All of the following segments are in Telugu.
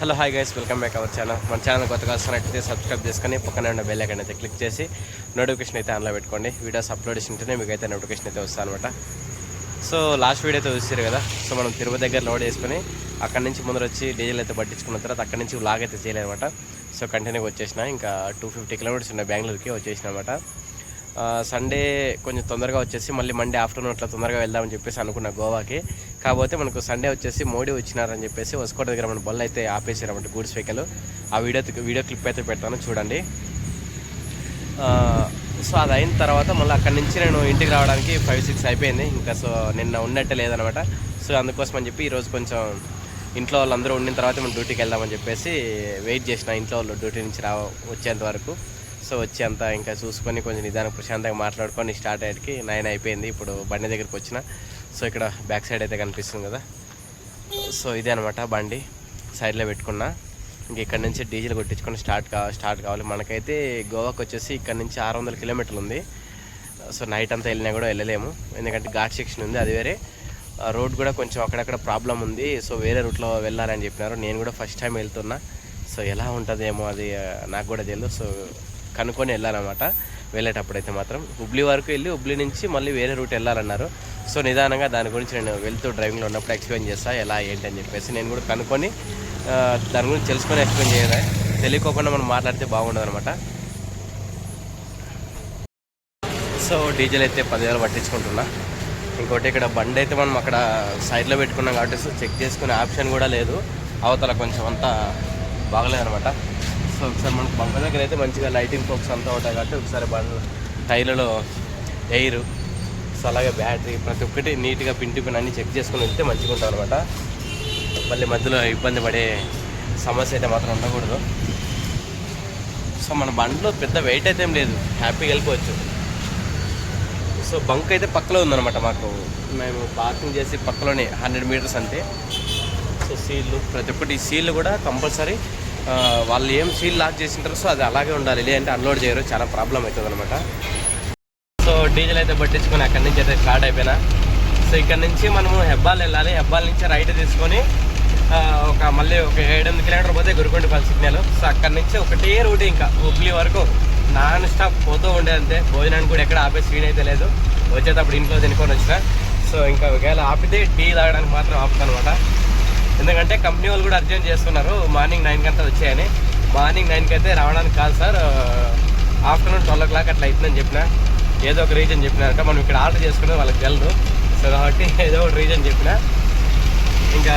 Hello hi guys welcome back our channel మన ఛానల్ కొత్తగా వస్తున్నట్టయితే సబ్స్క్రైబ్ చేసుకొని పక్కనే ఉన్న బెల్ ఐకాన్ అయితే క్లిక్ చేసి నోటిఫికేషన్ అయితే ఆన్లో పెట్టుకోండి. వీడియోస్ అప్లోడ్ చేసి ఉంటేనే మీకు అయితే నోటిఫికేషన్ అయితే వస్తాను అనమాట సో లాస్ట్ వీడియో అయితే చూసారు కదా? సో మనం తిరుపతి దగ్గర లోడ్ చేసుకొని అక్కడ నుంచి ముందర వచ్చి డీజిల్ అయితే పట్టించుకున్న తర్వాత అక్కడ నుంచి లాగ్ అయితే చేయలేదన్నమాట. సో కంటిన్యూగా వచ్చేసిన. ఇంకా టూ ఫిఫ్టీ కిలోమీటర్స్ ఉన్నాయి బెంగళూరుకి వచ్చేసిన అనమాట సండే కొంచెం తొందరగా వచ్చేసి మళ్ళీ మండే ఆఫ్టర్నూన్ అట్లా తొందరగా వెళ్దామని చెప్పేసి అనుకున్న గోవాకి. కాకపోతే మనకు సండే వచ్చేసి మోడీ వచ్చినారని చెప్పేసి వసుకోట దగ్గర మన బొల్ అయితే ఆపేసారన్నమాట గూడ్స్ వెహికల్. ఆ వీడియో వీడియో క్లిప్ అయితే పెడతాను చూడండి. సో అది అయిన తర్వాత మళ్ళీ అక్కడి నుంచి నేను ఇంటికి రావడానికి ఫైవ్ సిక్స్ అయిపోయింది. ఇంకా సో నిన్న ఉన్నట్టే లేదనమాట సో అందుకోసం అని చెప్పి ఈరోజు కొంచెం ఇంట్లో వాళ్ళందరూ ఉండిన తర్వాత మనం డ్యూటీకి వెళ్దామని చెప్పేసి వెయిట్ చేసిన ఇంట్లో వాళ్ళు డ్యూటీ నుంచి రా వచ్చేంత వరకు. సో వచ్చేంత ఇంకా చూసుకొని కొంచెం నిదానం ప్రశాంతంగా మాట్లాడుకొని స్టార్ట్ అయ్యేటికి నైన్ అయిపోయింది. ఇప్పుడు బండి దగ్గరికి వచ్చిన. సో ఇక్కడ బ్యాక్ సైడ్ అయితే కనిపిస్తుంది కదా. సో ఇదే అనమాట బండి. సైడ్లో పెట్టుకున్నా. ఇంక ఇక్కడ నుంచి డీజిల్ కొట్టించుకొని స్టార్ట్ కా స్టార్ట్ కావాలి. మనకైతే గోవాకి వచ్చేసి ఇక్కడ నుంచి ఆరు వందల కిలోమీటర్లు ఉంది. సో నైట్ అంతా వెళ్ళినా కూడా వెళ్ళలేము. ఎందుకంటే ఘాట్ సెక్షన్ ఉంది అది వేరే. ఆ రోడ్ కూడా కొంచెం అక్కడక్కడ ప్రాబ్లం ఉంది. సో వేరే రూట్లో వెళ్ళాలని చెప్పినారు. నేను కూడా ఫస్ట్ టైం వెళ్తున్నా. సో ఎలా ఉంటుందేమో అది నాకు కూడా తెలియదు సో కనుక్కొని వెళ్ళాలన్నమాట. వెళ్ళేటప్పుడు అయితే మాత్రం హుబ్లీ వరకు వెళ్ళి హుబ్లీ నుంచి మళ్ళీ వేరే రూట్ వెళ్ళాలన్నారు. సో నిదానంగా దాని గురించి నేను వెళ్తూ డ్రైవింగ్లో ఉన్నప్పుడు ఎక్స్ప్లెయిన్ చేస్తా ఎలా ఏంటి అని చెప్పేసి నేను కూడా కనుక్కొని దాని గురించి తెలుసుకొని ఎక్స్ప్లెయిన్ చేయాలి తెలియకోకుండా మనం మాట్లాడితే బాగుండదు అనమాట సో డీజిల్ అయితే పదివేలు పట్టించుకుంటున్నా. ఇంకోటి ఇక్కడ బండి అయితే మనం అక్కడ సైడ్లో పెట్టుకున్నాం కాబట్టి చెక్ చేసుకునే ఆప్షన్ కూడా లేదు. అవతల కొంచెం అంతా బాగలేదనమాట వస్తుంది. ఒకసారి మనకు బంక దగ్గర అయితే మంచిగా లైటింగ్ ఫోక్స్ అంతా ఉంటాయి కాబట్టి ఒకసారి బండ్లు టైర్లలో ఎయిర్. సో అలాగే బ్యాటరీ ప్రతి ఒక్కటి నీట్గా పిండి పిన్ అన్ని చెక్ చేసుకుని వెళ్తే మంచిగా ఉంటాం అనమాట మళ్ళీ మధ్యలో ఇబ్బంది పడే సమస్య అయితే మాత్రం ఉండకూడదు. సో మన బండిలో పెద్ద వెయిట్ అయితే ఏం లేదు. హ్యాపీగా వెళ్ళిపోవచ్చు. సో బంక్ అయితే పక్కలో ఉందన్నమాట మాకు. మేము పార్కింగ్ చేసి పక్కలోనే హండ్రెడ్ మీటర్స్ అంతే. సో సీళ్ళు ప్రతి ఒక్కటి సీళ్ళు కూడా కంపల్సరీ వాళ్ళు ఏం సీల్ లాక్ చేసింటారో సో అది అలాగే ఉండాలి. లేదంటే అన్లోడ్ చేయరు చాలా ప్రాబ్లం అవుతుంది అనమాట సో డీజిల్ అయితే పట్టించుకొని అక్కడి నుంచి అయితే స్టార్ట్ అయిపోయినా. సో ఇక్కడ నుంచి మనము హెబ్బాల్ వెళ్ళాలి. హెబ్బాల్ నుంచి రైట్ తీసుకొని ఒక మళ్ళీ ఒక ఏడెనిమిది కిలోమీటర్ పోతే గురుకొండపల్లి సిగ్నల్. సో అక్కడి నుంచి ఒకటే రూట్ ఇంకా హుబ్లీ వరకు నాన్ స్టాప్ పోతూ ఉండేది అంతే. భోజనానికి కూడా ఎక్కడ ఆపే సీన్ అయితే లేదు. వచ్చేటప్పుడు ఇంట్లో తినుకొని వచ్చిన. సో ఇంకా ఒకవేళ ఆపితే టీ తాగడానికి మాత్రం ఆపుతాను అనమాట ఎందుకంటే కంపెనీ వాళ్ళు కూడా అర్జెంట్ చేస్తున్నారు. మార్నింగ్ నైన్కి అంతా వచ్చాయని. మార్నింగ్ నైన్కి అయితే రావడానికి కాదు sir. Afternoon twelve o'clock అట్లా అవుతుందని చెప్పిన. ఏదో ఒక రీజన్ చెప్పినారంట మనం ఇక్కడ ఆర్డర్ చేసుకునే వాళ్ళకి తెలదు. సో కాబట్టి ఏదో ఒక రీజన్ చెప్పిన. ఇంకా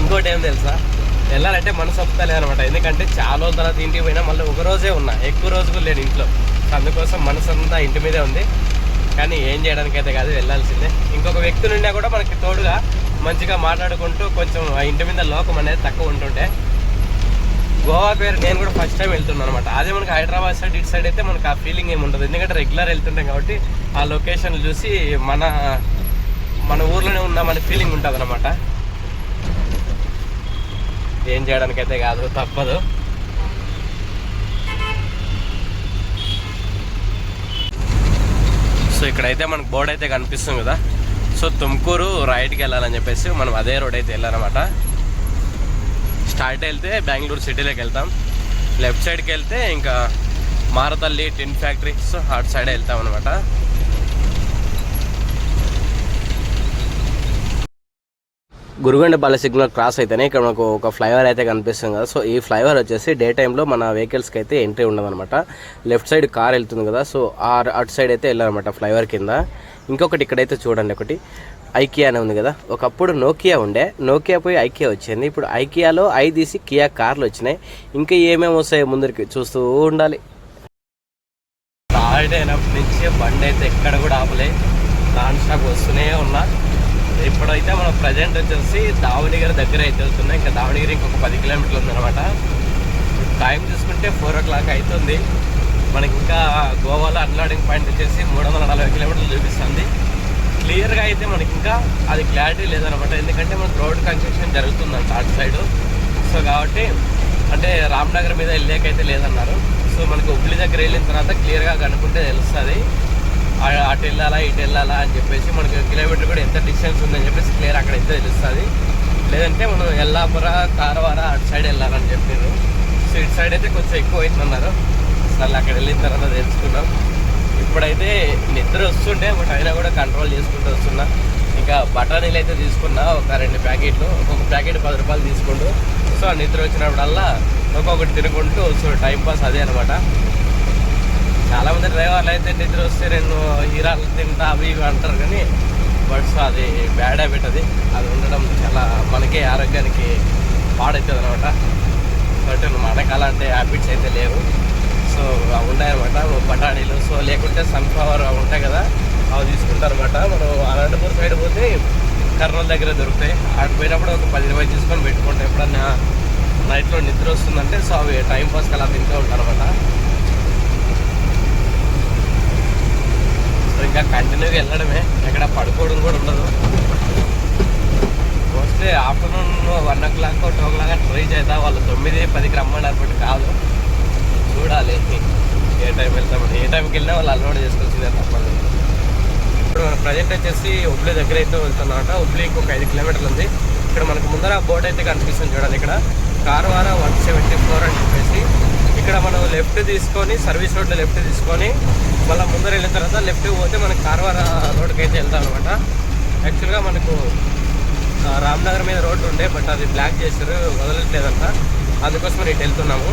ఇంకోటి ఏం తెలుసా? వెళ్ళాలంటే మనసు ఒప్పుతలేదు అనమాట ఎందుకంటే చాలా రోజుల తర్వాత ఇంటికి పోయినా మళ్ళీ ఒక రోజే ఉన్నా. ఎక్కువ రోజులు లేని ఇంట్లో. అందుకోసం మనసు అంతా ఇంటి మీదే ఉంది. కానీ ఏం చేయడానికైతే కాదు వెళ్ళాల్సిందే. ఇంకొక వ్యక్తి నుండి కూడా మనకి తోడుగా మంచిగా మాట్లాడుకుంటూ కొంచెం ఆ ఇంటి మీద లోకం అనేది తక్కువ ఉంటుంటే గోవా పేరు నేను కూడా ఫస్ట్ టైం వెళ్తున్నాను అనమాట అదే మనకి హైదరాబాద్ సైడ్ ఇటు సైడ్ అయితే మనకి ఆ ఫీలింగ్ ఏమి ఉండదు. ఎందుకంటే రెగ్యులర్ వెళ్తుంటాం కాబట్టి ఆ లొకేషన్ చూసి మన మన ఊర్లోనే ఉన్నామనే ఫీలింగ్ ఉంటుంది అనమాట ఏం చేయడానికైతే కాదు తప్పదు. సో ఇక్కడైతే మనకు బోర్డు అయితే కనిపిస్తుంది కదా. సో తుమ్కూరు రైట్కి వెళ్ళాలని చెప్పేసి మనం అదే రోడ్ అయితే వెళ్ళాలన్నమాట స్టార్ట్ వెళ్తే బెంగళూరు సిటీలోకి వెళ్తాం. లెఫ్ట్ సైడ్కి వెళ్తే ఇంకా మారతల్లి టిన్ ఫ్యాక్టరీస్ అటు సైడ్ వెళ్తాం అనమాట గురుగొండపల్లి సిగ్నల్ క్రాస్ అయితేనే ఇక్కడ మనకు ఒక ఫ్లైఓవర్ అయితే కనిపిస్తుంది కదా. సో ఈ ఫ్లైఓవర్ వచ్చేసి డే టైంలో మన వెహికల్స్కి అయితే ఎంట్రీ ఉండదన్నమాట. లెఫ్ట్ సైడ్ కార్ వెళ్తుంది కదా. సో ఆ అటు సైడ్ అయితే వెళ్ళాలన్నమాట ఫ్లైఓవర్ కింద. ఇంకొకటి ఇక్కడైతే చూడండి ఒకటి. ఐకియా అని ఉంది కదా. ఒకప్పుడు నోకియా ఉండే. నోకియా పోయి ఐకియా వచ్చింది. ఇప్పుడు ఐకియాలో ఐ తీసి కియా కార్లు వచ్చినాయి. ఇంకా ఏమేమి వస్తాయో ముందరికి చూస్తూ ఉండాలి. స్టార్ట్ అయినప్పటి నుంచి బండి అయితే ఎక్కడ కూడా ఆపలే. నాన్ స్టాక్ వస్తూనే ఉన్నా. ఇప్పుడైతే మనం ప్రజెంట్ వచ్చేసి దావణగిరి దగ్గర అయితే వెళ్తున్నాం ఇంకా దావణగిరి ఇంకొక పది కిలోమీటర్లు ఉందన్నమాట. టైం చూసుకుంటే ఫోర్ ఓ క్లాక్ అవుతుంది మనకి ఇంకా గోవాలో అన్లాడింగ్ పాయింట్ వచ్చేసి మూడు వందల నలభై కిలోమీటర్లు చూపిస్తుంది. క్లియర్గా అయితే మనకి ఇంకా అది క్లారిటీ లేదనమాట ఎందుకంటే మనకు రోడ్ కన్స్ట్రక్షన్ జరుగుతుందంట అటు సైడ్ సో కాబట్టి అంటే రామ్నగర్ మీద వెళ్ళేకైతే లేదన్నారు. సో మనకి హుబ్లీ దగ్గర వెళ్ళిన తర్వాత క్లియర్గా కనుక్కుంటే తెలుస్తుంది. అటు వెళ్ళాలా ఇటు వెళ్ళాలా అని చెప్పేసి మనకి కిలోమీటర్ కూడా ఎంత డిస్టెన్స్ ఉందని చెప్పేసి క్లియర్ అక్కడ అయితే తెలుస్తుంది. లేదంటే మనం ఎల్లాపుర కారవార అటు సైడ్ వెళ్ళాలని చెప్పారు సో ఇటు సైడ్ అయితే కొంచెం ఎక్కువ అవుతుందన్నారు సార్ అక్కడ వెళ్ళిన తర్వాత తెలుసుకున్నాం ఇప్పుడైతే నిద్ర వస్తుండే బట్ అయినా కూడా కంట్రోల్ చేసుకుంటూ వస్తున్నా. ఇంకా బఠానీలు అయితే తీసుకున్నా ఒక రెండు ప్యాకెట్లు ఒక్కొక్క ప్యాకెట్ పది రూపాయలు తీసుకుంటూ. సో ఆ నిద్ర వచ్చినప్పుడల్లా ఒక్కొక్కటి తినుకుంటూ సో టైం పాస్ అదే అనమాట చాలా మంది డ్రైవర్లు అయితే నిద్ర వస్తే నేను హీరాలు తింటా అవి ఇవి అంటారు కానీ బట్ సో అది బ్యాడ్ హ్యాబిట్ అది. అది ఉండడం చాలా మనకే ఆరోగ్యానికి పాడవుతుంది అనమాట బట్ మనకు అలాంటి హ్యాబిట్స్ అయితే లేవు. సో అవి ఉన్నాయన్నమాట. బఠానీలు సో లేకుంటే సన్ఫ్లవర్ అవి ఉంటాయి కదా అవి తీసుకుంటారు అనమాట మనం అనంతపూర్ సైడ్ పోతే కర్నూలు దగ్గర దొరుకుతాయి. అటు పోయినప్పుడు ఒక పది ఇరవై తీసుకొని పెట్టుకుంటాం. ఎప్పుడన్నా నైట్లో నిద్ర వస్తుందంటే సో అవి టైం పాస్కి అలా తింటూ ఉంటారు అనమాట ఇంకా కంటిన్యూగా వెళ్ళడమే. ఎక్కడ పడుకోవడం కూడా ఉండదు. Mostly afternoon one o'clock two o'clock try చేద్దాం వాళ్ళు తొమ్మిది పదికి రమ్మన్నారు బట్ కాదు. చూడాలి. ఏ టైం వెళ్తామని. ఏ టైంకి వెళ్ళినా వాళ్ళు అలవాటు చేసుకోవాల్సిందే తప్పదు. ఇప్పుడు మన ప్రజెంట్ వచ్చేసి ఉబ్లీ దగ్గర అయితే వెళ్తున్నమాట హుబ్లీకి ఒక ఐదు కిలోమీటర్లు ఉంది. ఇక్కడ మనకు ముందర బోట్ అయితే కనిపిస్తుంది చూడండి ఇక్కడ. కార్వార వన్ సెవెంటీ ఫోర్ అని చెప్పేసి. ఇక్కడ మనం లెఫ్ట్ తీసుకొని సర్వీస్ రోడ్లో లెఫ్ట్ తీసుకొని మళ్ళీ ముందర వెళ్ళిన తర్వాత లెఫ్ట్ పోతే మనకి కార్వార రోడ్కి అయితే వెళ్తాం అనమాట యాక్చువల్గా మనకు రామ్నగర్ మీద రోడ్డు ఉండే బట్ అది బ్లాక్ చేశారు వదలట్లేదంట. అందుకోసం ఇటు వెళ్తున్నాము.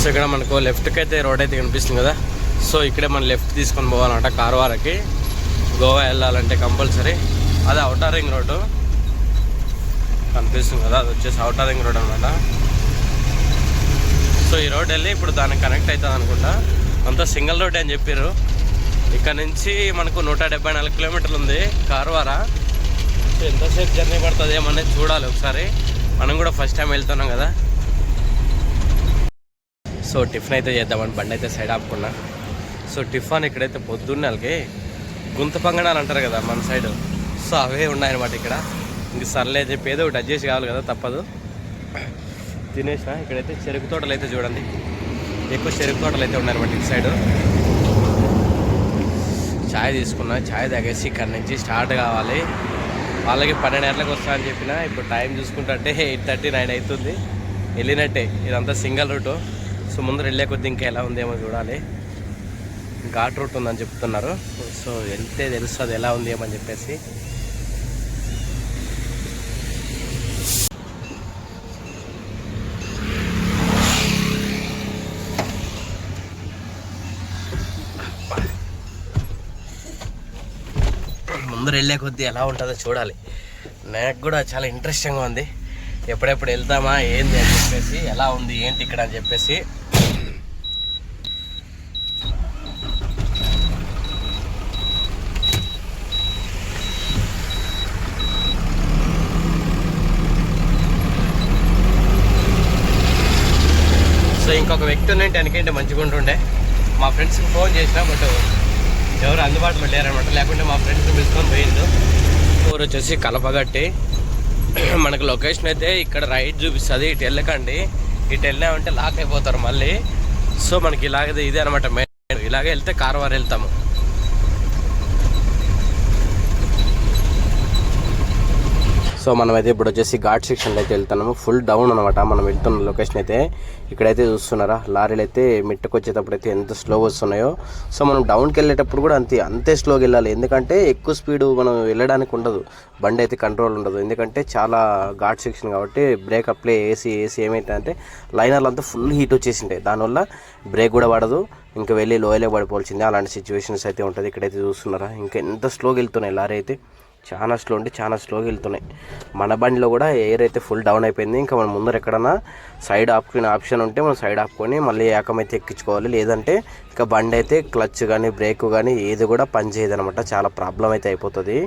సో ఇక్కడ మనకు లెఫ్ట్కి అయితే రోడ్ అయితే కనిపిస్తుంది కదా. సో ఇక్కడే మనం లెఫ్ట్ తీసుకొని పోవాలన్నమాట కార్వారకి గోవా వెళ్ళాలంటే కంపల్సరీ. అది అవుటర్ రింగ్ రోడ్డు. కనిపిస్తుంది కదా అది వచ్చేసి అవుటర్ రింగ్ రోడ్ అనమాట సో ఈ రోడ్ వెళ్ళి ఇప్పుడు దానికి కనెక్ట్ అవుతుంది అనుకుంటా. అంతా సింగిల్ రోడ్ అని చెప్పారు ఇక్కడ నుంచి మనకు నూట డెబ్బై నాలుగు కిలోమీటర్లు ఉంది కార్వారా. సో ఎంతసేపు జర్నీ పడుతుంది ఏమనేది చూడాలి ఒకసారి. మనం కూడా ఫస్ట్ టైం వెళ్తున్నాం కదా. సో టిఫిన్ అయితే చేద్దామని బండి అయితే సైడ్ ఆపుకున్నా. సో టిఫాన్ ఇక్కడైతే పొద్దున్న వాళ్ళకి గుంత పంగడాలు అంటారు కదా మన సైడ్ సో అవే ఉన్నాయన్నమాట ఇక్కడ. ఇంక సర్లేదు చెప్పి ఏదో ఒకటి అడ్జస్ట్ కావాలి కదా తప్పదు. తినేసిన ఇక్కడైతే చెరుకు తోటలు అయితే చూడండి. ఎక్కువ చెరుకు తోటలు అయితే ఉన్నాయన్నమాట ఇటు సైడ్. ఛాయ్ తీసుకున్నా ఛాయ్ తాగేసి ఇక్కడ నుంచి స్టార్ట్ కావాలి. వాళ్ళకి పన్నెండు గంటలకు వస్తా అని చెప్పిన ఇప్పుడు టైం చూసుకుంటే ఎయిట్ థర్టీ నైన్ అవుతుంది. వెళ్ళినట్టే ఇదంతా సింగిల్ రూటు. సో ముందర వెళ్ళే కొద్ది ఇంకా ఎలా ఉందేమో చూడాలి. ఘాట్ రూట్ ఉందని చెప్తున్నారు. సో వెళ్తే తెలుస్తుంది ఎలా ఉంది ఏమని చెప్పేసి. వెళ్ళే కొద్దీ ఎలా ఉంటుందో చూడాలి. నాకు కూడా చాలా ఇంట్రెస్టింగ్గా ఉంది. ఎప్పుడెప్పుడు వెళ్తామా ఏంది అని చెప్పేసి ఎలా ఉంది ఏంటి ఇక్కడ అని చెప్పేసి. సో ఇంకొక వ్యక్తి ఉన్నట్టు వెనకంటే మంచిగా ఉంటుండే మా ఫ్రెండ్స్కి ఫోన్ చేసినా బట్ ఎవరు అందుబాటులో లేరనమాట. లేకుంటే మా ఫ్రెండ్స్ పిలుచుకొని పోయిండు. ఊరు వచ్చేసి కలపగట్టి. మనకు లొకేషన్ అయితే ఇక్కడ రైట్ చూపిస్తుంది. ఇటు వెళ్ళకండి. ఇటు వెళ్ళామంటే లాక్ అయిపోతారు మళ్ళీ. సో మనకి ఇలాగే ఇదే అనమాట మెయిన్ ఇలాగే వెళ్తే కార్వార్ వెళ్తాము. సో మనమైతే ఇప్పుడు వచ్చేసి ఘాట్ సెక్షన్లో అయితే వెళ్తున్నాము. ఫుల్ డౌన్ అనమాట మనం వెళ్తున్న లొకేషన్ అయితే ఇక్కడైతే చూస్తున్నారా? లారీలు అయితే మిట్టకు వచ్చేటప్పుడు అయితే ఎంత స్లో వస్తున్నాయో. సో మనం డౌన్కి వెళ్ళేటప్పుడు కూడా అంతే అంతే స్లోగా వెళ్ళాలి. ఎందుకంటే ఎక్కువ స్పీడ్ మనం వెళ్ళడానికి ఉండదు. బండి అయితే కంట్రోల్ ఉండదు. ఎందుకంటే చాలా ఘాట్ సెక్షన్ కాబట్టి బ్రేక్ అప్లై ఏసీ ఏసీ ఏమైందంటే లైనర్లు అంతా ఫుల్ హీట్ వచ్చేసింటాయి దానివల్ల బ్రేక్ కూడా పడదు ఇంకా వెళ్ళి లోయలే పడిపోవాల్సిందే. అలాంటి సిచ్యువేషన్స్ అయితే ఉంటుంది. ఇక్కడైతే చూస్తున్నారా? ఇంకా ఎంత స్లోగా వెళ్తున్నాయి లారీ అయితే. చాలా స్లో అంటే చాలా స్లోగా వెళ్తున్నాయి. మన బండిలో కూడా ఎయిర్ అయితే ఫుల్ డౌన్ అయిపోయింది. ఇంకా మనం ముందర ఎక్కడన్నా సైడ్ ఆపుకునే ఆప్షన్ ఉంటే మనం సైడ్ ఆపుకొని మళ్ళీ ఏకమైతే ఎక్కించుకోవాలి. లేదంటే ఇంకా బండి అయితే క్లచ్ కానీ బ్రేక్ కానీ ఏది కూడా పనిచేయదు అనమాట చాలా ప్రాబ్లం అయితే అయిపోతుంది.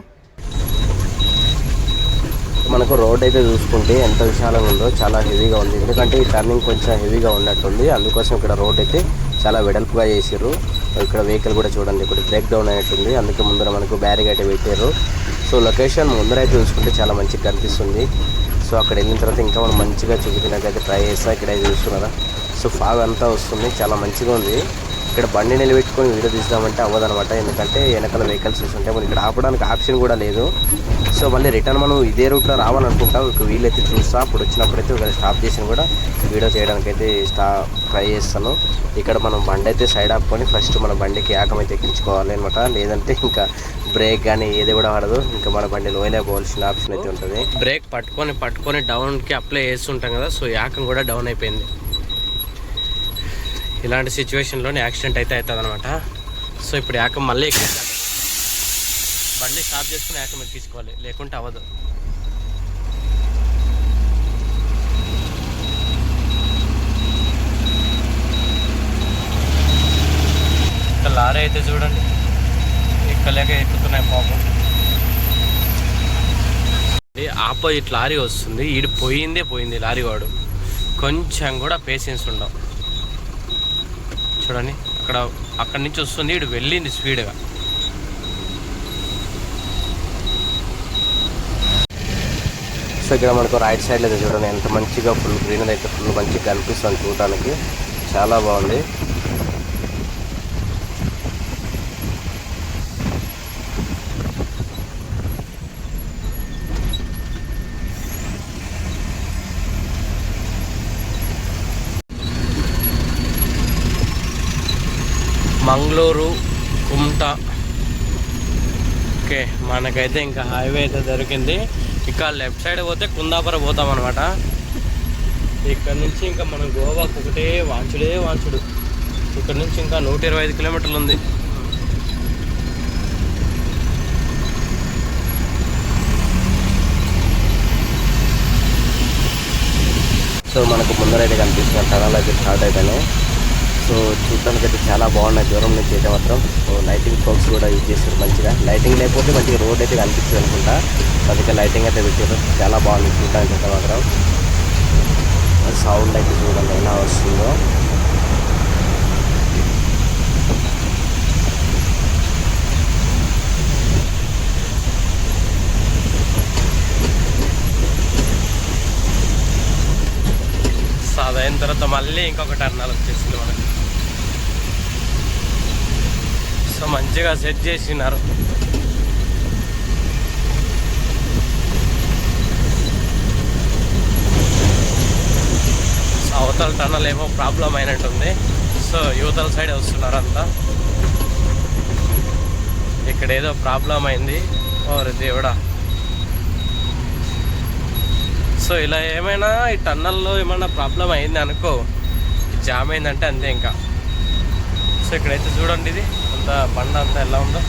మనకు రోడ్ అయితే చూసుకుంటే ఎంత విశాలంగా ఉందో చాలా హెవీగా ఉంది. ఎందుకంటే ఈ టర్నింగ్ కొంచెం హెవీగా ఉన్నట్టుంది. అందుకోసం ఇక్కడ రోడ్ అయితే చాలా వెడల్పుగా చేసారు ఇక్కడ వెహికల్ కూడా చూడండి ఇక్కడ బ్రేక్ డౌన్ అయినట్టుంది. అందుకే ముందర మనకు బ్యారిగ్ అయితే పెట్టారు సో లొకేషన్ ముందర అయితే చూసుకుంటే చాలా మంచిగా కనిపిస్తుంది. సో అక్కడ వెళ్ళిన తర్వాత ఇంకా మనం మంచిగా చూపించడానికి అయితే ట్రై చేస్తాం. ఇక్కడ అయితే చూస్తున్నారా? సో ఫాగ్ అంతా వస్తుంది. చాలా మంచిగా ఉంది. ఇక్కడ బండి నిలబెట్టుకొని వీడియో తీద్దామంటే అవ్వదనమాట ఎందుకంటే వెనకాల వెహికల్స్ ఉంటాయి మనం ఇక్కడ ఆపడానికి ఆప్షన్ కూడా లేదు. సో మళ్ళీ రిటర్న్ మనం ఇదే రూట్లో రావాలనుకుంటాం. ఒక వీలైతే చూస్తా. అప్పుడు వచ్చినప్పుడైతే ఒక స్టాప్ చేసి కూడా వీడియో చేయడానికి అయితే స్టా ట్రై చేస్తాను. ఇక్కడ మనం బండి అయితే సైడ్ ఆపుకొని ఫస్ట్ మన బండికి ఏకమైతే ఎక్కించుకోవాలి అనమాట లేదంటే ఇంకా బ్రేక్ కానీ ఏది కూడా పడదు ఇంకా మన బండి లోయలే పోవాల్సిన ఆప్షన్ అయితే ఉంటుంది. బ్రేక్ పట్టుకొని పట్టుకొని డౌన్కి అప్లై చేస్తుంటాం కదా. సో యాకం కూడా డౌన్ అయిపోయింది. ఇలాంటి సిచ్యువేషన్లోనే యాక్సిడెంట్ అయితే అవుతుంది అనమాట సో ఇప్పుడు యాకం మళ్ళీ ఎక్కించాలి బండి స్టాప్ చేసుకుని యాకం ఎక్కించుకోవాలి లేకుంటే అవ్వదు. ఇంకా లారీ అయితే చూడండి. ఎక్కలేక ఎక్కుతున్నాయి పాపం. ఆపోజిట్ లారీ వస్తుంది. ఈడు పోయిందే పోయింది లారీ వాడు కొంచెం కూడా పేషెన్స్ ఉండవు చూడండి. అక్కడ అక్కడి నుంచి వస్తుంది. ఇటు వెళ్ళింది స్పీడ్గా. సో ఇక్కడ మనకు రైట్ సైడ్లో అయితే చూడండి. ఎంత మంచిగా ఫుల్ గ్రీనరీ అయితే ఫుల్ మంచిగా కనిపిస్తుంది చూడటానికి. చాలా బాగుంది. మంగళూరు కుమ్టా ఓకే మనకైతే ఇంకా హైవే అయితే దొరికింది. ఇక లెఫ్ట్ సైడ్ పోతే కుందాపురం పోతాం అనమాట ఇక్కడ నుంచి ఇంకా మనం గోవాకు ఒకటే వాంచుడే వాంచుడు. ఇక్కడ నుంచి ఇంకా నూట ఇరవై ఐదు కిలోమీటర్లు ఉంది. సో మనకు ముందరైతే కనిపిస్తున్న టనల్ అయితే స్టార్ట్ అయితేనే సో చూడడానికి అయితే చాలా బాగున్నాయి. దూరం నుంచి అయితే మాత్రం. సో లైటింగ్ ఫోక్స్ కూడా యూజ్ చేస్తారు మంచిగా. లైటింగ్ లేకపోతే మంచిగా రోడ్ అయితే కనిపిస్తుంది అనుకుంటా. అందుకే లైటింగ్ అయితే పెట్టారు. చాలా బాగుంది చూడడానికి అయితే మాత్రం. సౌండ్ అయితే చూడండి ఎలా వస్తుందో. సో అదైన తర్వాత మళ్ళీ ఇంకొక టర్నల్ వచ్చేసింది మనకి. సో మంచిగా సెట్ చేసినారు. అవతల టన్నల్ ఏమో ప్రాబ్లం అయినట్టుంది. సో యువతల సైడ్ వస్తున్నారు అంతా. ఇక్కడ ఏదో ప్రాబ్లం అయింది. ఓరి దేవుడా. సో ఇలా ఏమైనా ఈ టన్నల్లో ఏమైనా ప్రాబ్లం అయింది అనుకో జామ్ అయిందంటే అంతే ఇంకా. సో ఇక్కడైతే చూడండి ఇది. అంతా బండ అంతా ఎలా ఉందో.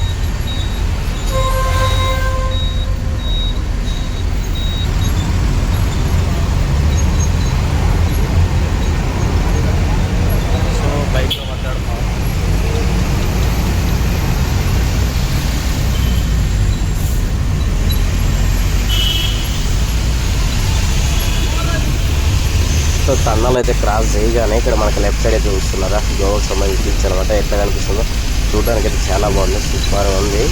సో బైక్లో మాట్లాడుతాం సో టన్నల్ అయితే క్రాస్ చేయగానే ఇక్కడ మనకి లెఫ్ట్ సైడ్ అయితే చూస్తున్నారా గోవాకి సంబంధించి అనమాట ఎట్లా కనిపిస్తుందో. చూడడానికి అయితే చాలా బాగుంది. సూపర్ ఉంది.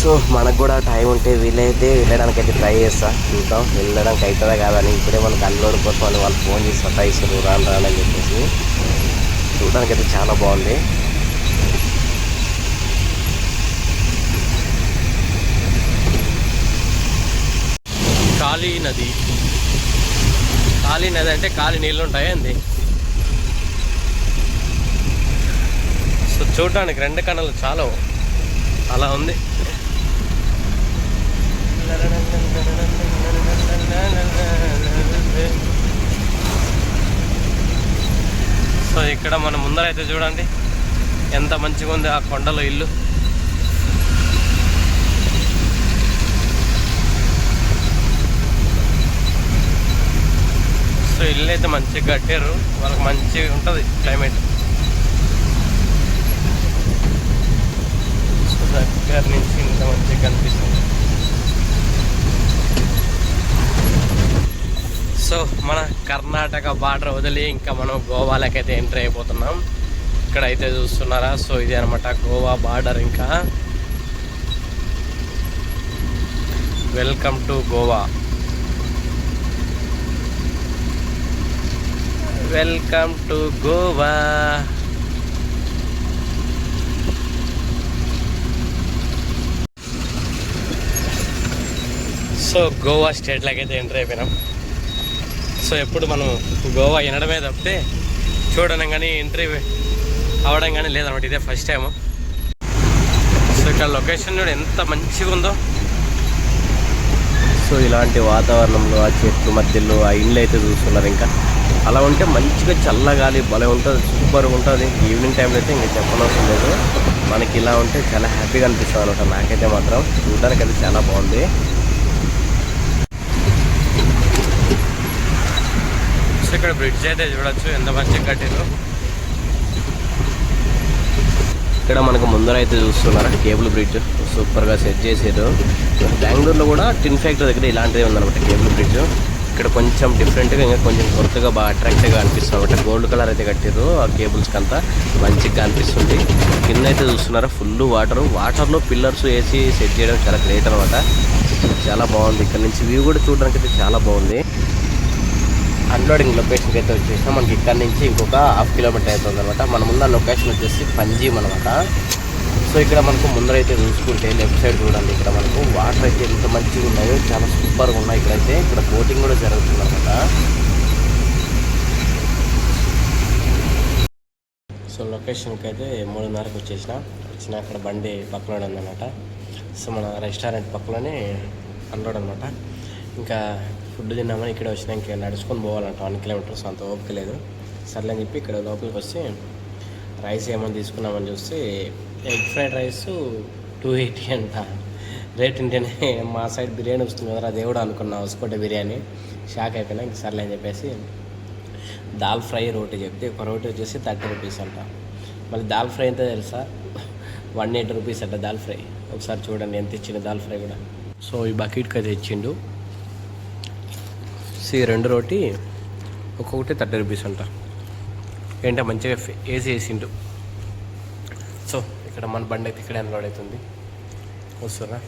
సో మనకు కూడా టైం ఉంటే వీలైతే వెళ్ళడానికి అయితే ట్రై చేస్తా. చూద్దాం. వెళ్ళడానికి అవుతుందా కాదని ఇప్పుడే మనకు అన్లోడ్ కోసం అని వాళ్ళు ఫోన్ చేసి సతాయిస్తారు రాను రాను అని చెప్పేసి. చూడడానికి అయితే చాలా బాగుంది. కాళీ నది. ఖాళీ నది అంటే ఖాళీ నీళ్ళు ఉంటాయి అంది సో చూడడానికి రెండు కణాలు చాలా అలా ఉంది. సో ఇక్కడ మన ముందరైతే చూడండి. ఎంత మంచిగా ఉంది ఆ కొండలో ఇల్లు. సో ఇల్లు అయితే మంచిగా కట్టారు. వాళ్ళకి మంచిగా ఉంటుంది క్లైమేట్ సో దగ్గర నుంచి ఇంత మంచిగా కనిపిస్తుంది. సో మన కర్ణాటక బార్డర్ వదిలి ఇంకా మనం గోవాలకైతే ఎంటర్ అయిపోతున్నాం. ఇక్కడ అయితే చూస్తున్నారా? సో ఇది అనమాట గోవా బార్డర్ ఇంకా. Welcome to Goa. Welcome to Goa. So Goa స్టేట్లోకి అయితే ఎంటర్ అయిపోయినాం. సో ఎప్పుడు మనం గోవా వినడమే తప్పితే చూడడం కానీ ఎంట్రీ అవడం కానీ లేదనమాట. ఇదే ఫస్ట్ టైం సో ఇక్కడ లొకేషన్ కూడా ఎంత మంచిగా ఉందో. సో ఇలాంటి వాతావరణంలో ఆ చెట్లు మధ్యలో ఆ ఇండ్లు అయితే చూస్తున్నారు ఇంకా. అలా ఉంటే మంచిగా చల్లగాలి భలే ఉంటుంది సూపర్గా ఉంటుంది. ఈవినింగ్ టైంలో అయితే ఇంకా చెప్పనవసరం లేదు. మనకి ఇలా ఉంటే చాలా హ్యాపీగా అనిపిస్తుంది అనమాట నాకైతే మాత్రం చూడడానికి అయితే చాలా బాగుంది. నెక్స్ట్ ఇక్కడ బ్రిడ్జ్ అయితే చూడొచ్చు ఎంత మంచిగా కట్టారు ఇక్కడ మనకు ముందర అయితే చూస్తున్నారు కేబుల్ బ్రిడ్జ్. సూపర్గా సెట్ చేసారు. బెంగళూరులో కూడా టిన్ ఫ్యాక్టరీ దగ్గర ఇలాంటిదే ఉందన్నమాట కేబుల్ బ్రిడ్జ్. ఇక్కడ కొంచెం డిఫరెంట్గా ఇంకా కొంచెం కొత్తగా బాగా అట్రాక్టివ్గా అనిపిస్తుంది అనమాట గోల్డ్ కలర్ అయితే కట్టారు ఆ కేబుల్స్కి అంతా మంచిగా అనిపిస్తుంది. కింద అయితే చూస్తున్నారా ఫుల్ వాటర్ వాటర్లో పిల్లర్స్ వేసి సెట్ చేయడం చాలా గ్రేట్ అనమాట చాలా బాగుంది. ఇక్కడ నుంచి వ్యూ కూడా చూడడానికి అయితే చాలా బాగుంది. అన్లోడింగ్ లొకేషన్కి అయితే వచ్చేసినా మనకి ఇక్కడ నుంచి ఇంకొక హాఫ్ కిలోమీటర్ అవుతుంది అనమాట మన లొకేషన్ వచ్చేసి పంజీమ్ అనమాట సో ఇక్కడ మనకు ముందర అయితే చూసుకుంటే లెఫ్ట్ సైడ్ చూడండి. ఇక్కడ మనకు వాటర్ అయితే ఎంత మంచిగా ఉన్నాయో చాలా సూపర్గా ఉన్నాయి ఇక్కడైతే. ఇక్కడ బోటింగ్ కూడా జరుగుతుంది అనమాట సో లొకేషన్కి అయితే మూడున్నరకు వచ్చేసిన. వచ్చిన అక్కడ బండి పక్కన ఉందన్నమాట. సో మన రెస్టారెంట్ పక్కలోనే అన్లోడ్ అనమాట ఇంకా ఫుడ్ తిన్నామని ఇక్కడ వచ్చినాక నడుచుకొని పోవాలంట. వన్ కిలోమీటర్స్ అంత ఓపిక లేదు. సర్లే అని చెప్పి ఇక్కడ లోపలికి వచ్చి రైస్ ఏమని తీసుకున్నామని చూస్తే egg fried rice two eighty అంట. రేట్ ఉంటేనే మా సైడ్ బిర్యానీ వస్తుంది కదా దేవుడు అనుకున్నా. వసుకోట బిర్యానీ. షాక్ అయిపోయినా ఇంక సర్లే అని చెప్పేసి దాల్ ఫ్రై రోటీ చెప్తే ఒక రోటీ వచ్చేసి థర్టీ రూపీస్ అంట. మళ్ళీ దాల్ ఫ్రై ఎంత తెలుసా? వన్ ఎయిటీ రూపీస్ అంట దాల్ ఫ్రై. ఒకసారి చూడండి ఎంత ఇచ్చిండు దాల్ ఫ్రై కూడా. సో ఈ బకెట్కి అయితే ఇచ్చిండు సి రెండు రోటీ ఒక్కొక్కటి థర్టీ రూపీస్ అంట. ఏంటో మంచిగా ఏసీ వేసిండు. సో ఇక్కడ మన బండి అయితే ఇక్కడ అన్లోడ్ అవుతుంది. వస్తున్నా?